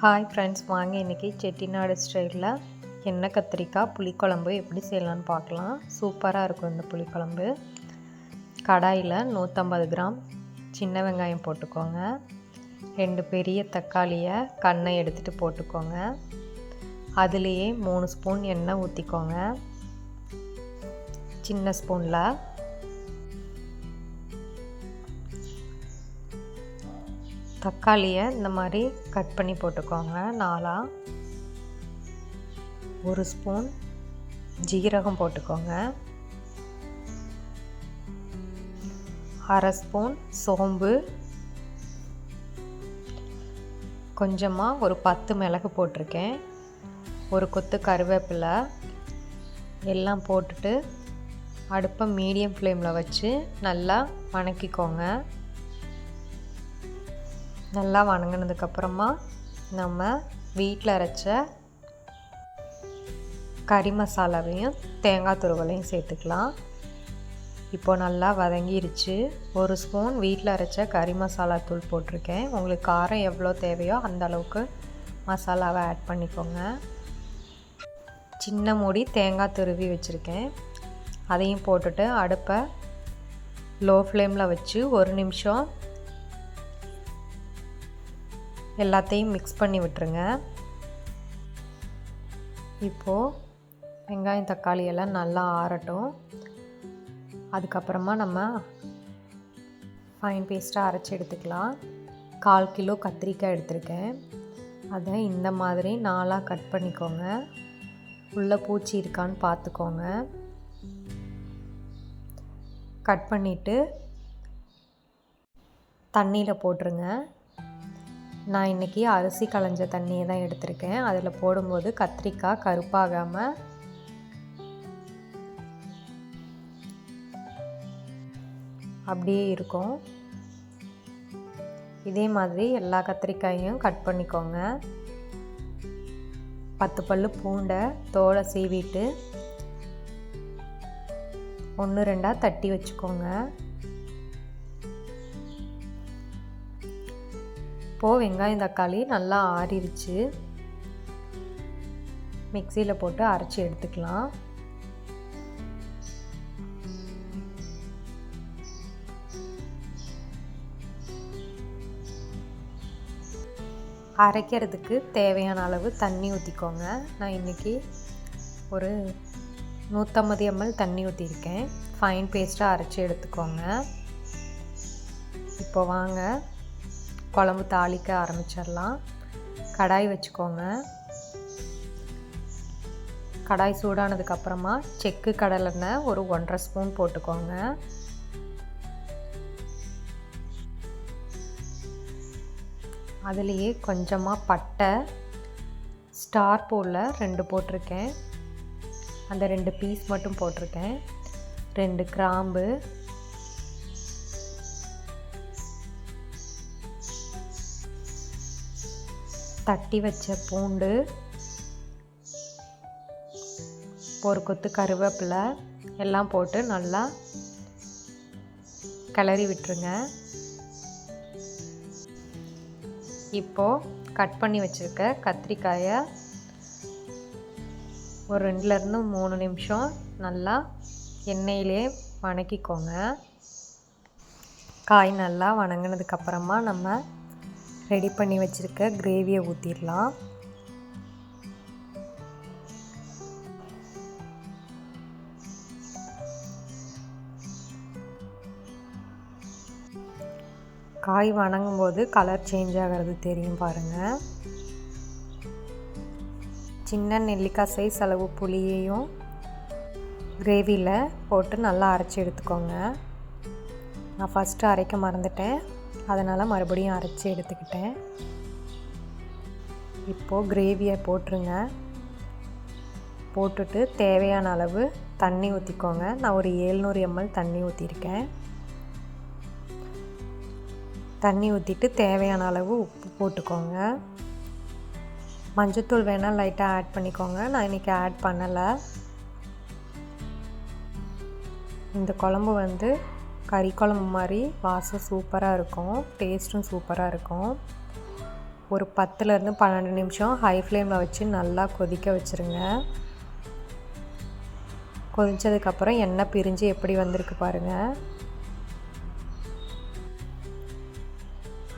Hi friends வாங்க இன்றைக்கி செட்டிநாடு ஸ்டைலில் எண்ணெய் கத்திரிக்காய் புளிக்குழம்பு எப்படி செய்யலான்னு பார்க்கலாம். சூப்பராக இருக்கும் இந்த புளிக்குழம்பு. கடாயில் நூற்றம்பது கிராம் சின்ன வெங்காயம் போட்டுக்கோங்க. ரெண்டு பெரிய தக்காளியை கண்ணை எடுத்துகிட்டு போட்டுக்கோங்க. அதுலேயே மூணு ஸ்பூன் எண்ணெய் ஊற்றிக்கோங்க சின்ன ஸ்பூனில் தக்காளியை இந்த மாதிரி கட் பண்ணி போட்டுக்கோங்க. நாலாக ஒரு ஸ்பூன் ஜீரகம் போட்டுக்கோங்க. அரை ஸ்பூன் சோம்பு. கொஞ்சமாக ஒரு பத்து மிளகு போட்டிருக்கேன். ஒரு கொத்து கருவேப்பிலை எல்லாம் போட்டுட்டு அடுப்பை மீடியம் ஃப்ளேமில் வச்சு நல்லா வணக்கிக்கோங்க. நல்லா வணங்கினதுக்கப்புறமா நம்ம வீட்டில் அரைச்ச கறி மசாலாவையும் தேங்காய் துருவலையும் சேர்த்துக்கலாம். இப்போது நல்லா வதங்கிருச்சு. ஒரு ஸ்பூன் வீட்டில் அரைச்ச கறி மசாலா தூள் போட்டிருக்கேன். உங்களுக்கு காரம் எவ்வளோ தேவையோ அந்த அளவுக்கு மசாலாவை ஆட் பண்ணிக்கோங்க. சின்ன மூடி தேங்காய் துருவி வச்சுருக்கேன். அதையும் போட்டுட்டு அடுப்பை லோ ஃப்ளேமில் வச்சு ஒரு நிமிஷம் எல்லாத்தையும் மிக்ஸ் பண்ணி விட்டுருங்க. இப்போது வெங்காயம் தக்காளி எல்லாம் நல்லா ஆறட்டும். அதுக்கப்புறமா நம்ம ஃபைன் பேஸ்ட்டாக அரைச்சி எடுத்துக்கலாம். கால் கிலோ கத்திரிக்காய் எடுத்திருக்கேன். அதை இந்த மாதிரி நாலாக கட் பண்ணிக்கோங்க. உள்ளே பூச்சி இருக்கான்னு பார்த்துக்கோங்க கட் பண்ணிவிட்டு தண்ணியில் போட்டுருங்க. நான் இன்றைக்கி அரிசி களைஞ்ச தண்ணியை தான் எடுத்திருக்கேன். அதில் போடும்போது கத்திரிக்காய் கருப்பாகாமல் அப்படியே இருக்கும். இதே மாதிரி எல்லா கத்திரிக்காயும் கட் பண்ணிக்கோங்க. பத்து பல் பூண்டை தோலை சீவிட்டு ஒன்று ரெண்டாக தட்டி வச்சுக்கோங்க. இப்போது வெங்காயம் தக்காளி நல்லா ஆறிடுச்சு மிக்சியில் போட்டு அரைச்சி எடுத்துக்கலாம். அரைக்கிறதுக்கு தேவையான அளவு தண்ணி ஊற்றிக்கோங்க நான் இன்றைக்கி ஒரு நூற்றம்பது எம்எல் தண்ணி ஊற்றிருக்கேன் ஃபைன் பேஸ்ட்டாக அரைச்சி எடுத்துக்கோங்க. இப்போ வாங்க. குழம்பு தாளிக்க ஆரம்பிச்சிடலாம். கடாய் வச்சுக்கோங்க. கடாய் சூடானதுக்கப்புறமா செக்கு கடலெண்ணெய் ஒரு ஒன்றரை ஸ்பூன் போட்டுக்கோங்க. அதுலேயே கொஞ்சமாக பட்டை ஸ்டார் போலில் ரெண்டு போட்டிருக்கேன். அந்த ரெண்டு பீஸ் மட்டும் போட்டிருக்கேன். ரெண்டு கிராம்பு தட்டி வச்ச பூண்டு ஒரு கொத்து கருவேப்பிலை எல்லாம் போட்டு நல்லா கிளறி விட்டுருங்க. இப்போது கட் பண்ணி வச்சுருக்க கத்திரிக்காயை ஒரு ரெண்டுலேருந்து மூணு நிமிஷம் நல்லா எண்ணெயிலே வணக்கிக்கோங்க. காய் நல்லா வணங்கினதுக்கப்புறமா நம்ம ரெடி பண்ணி வச்சுருக்க கிரேவியை ஊற்றிடலாம் காய் வணங்கும் போது கலர் சேஞ்ச் ஆகிறது தெரியும் பாருங்கள் சின்ன நெல்லிக்காய் சைஸ் அளவு புளியையும் கிரேவியில் போட்டு நல்லா அரைச்சி எடுத்துக்கோங்க. நான் ஃபஸ்ட்டு அரைக்க மறந்துட்டேன். அதனால் மறுபடியும் அரைச்சி எடுத்துக்கிட்டேன். இப்போது கிரேவியை போட்டுருங்க. போட்டுட்டு தேவையான அளவு தண்ணி ஊற்றிக்கோங்க நான் ஒரு ஏழ்நூறு எம்எல் தண்ணி ஊற்றிருக்கேன் தண்ணி ஊற்றிட்டு தேவையான அளவு உப்பு போட்டுக்கோங்க. மஞ்சத்தூள் வேணால் லைட்டாக ஆட் பண்ணிக்கோங்க. நான் இன்றைக்கி ஆட் பண்ணலை. இந்த குழம்பு வந்து கறி குழம்பு மாதிரி வாசம் சூப்பராக இருக்கும். டேஸ்ட்டும் சூப்பராக இருக்கும். ஒரு பத்துலேருந்து பன்னெண்டு நிமிஷம் ஹை ஃப்ளேமில் வச்சு நல்லா கொதிக்க வச்சுருங்க. கொதித்ததுக்கப்புறம் எண்ணெய் பிரிஞ்சு எப்படி வந்திருக்கு பாருங்கள்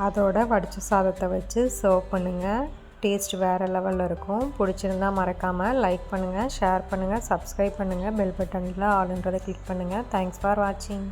அதோட வடிச்ச சாதத்தை வச்சு சர்வ் பண்ணுங்கள் டேஸ்ட் வேறு லெவலில் இருக்கும். பிடிச்சிருந்தால் மறக்காமல் லைக் பண்ணுங்கள் ஷேர் பண்ணுங்கள் சப்ஸ்கிரைப் பண்ணுங்கள் பெல் பட்டனில் ஆளுன்றதை கிளிக் பண்ணுங்கள் தேங்க்ஸ் ஃபார் வாட்சிங்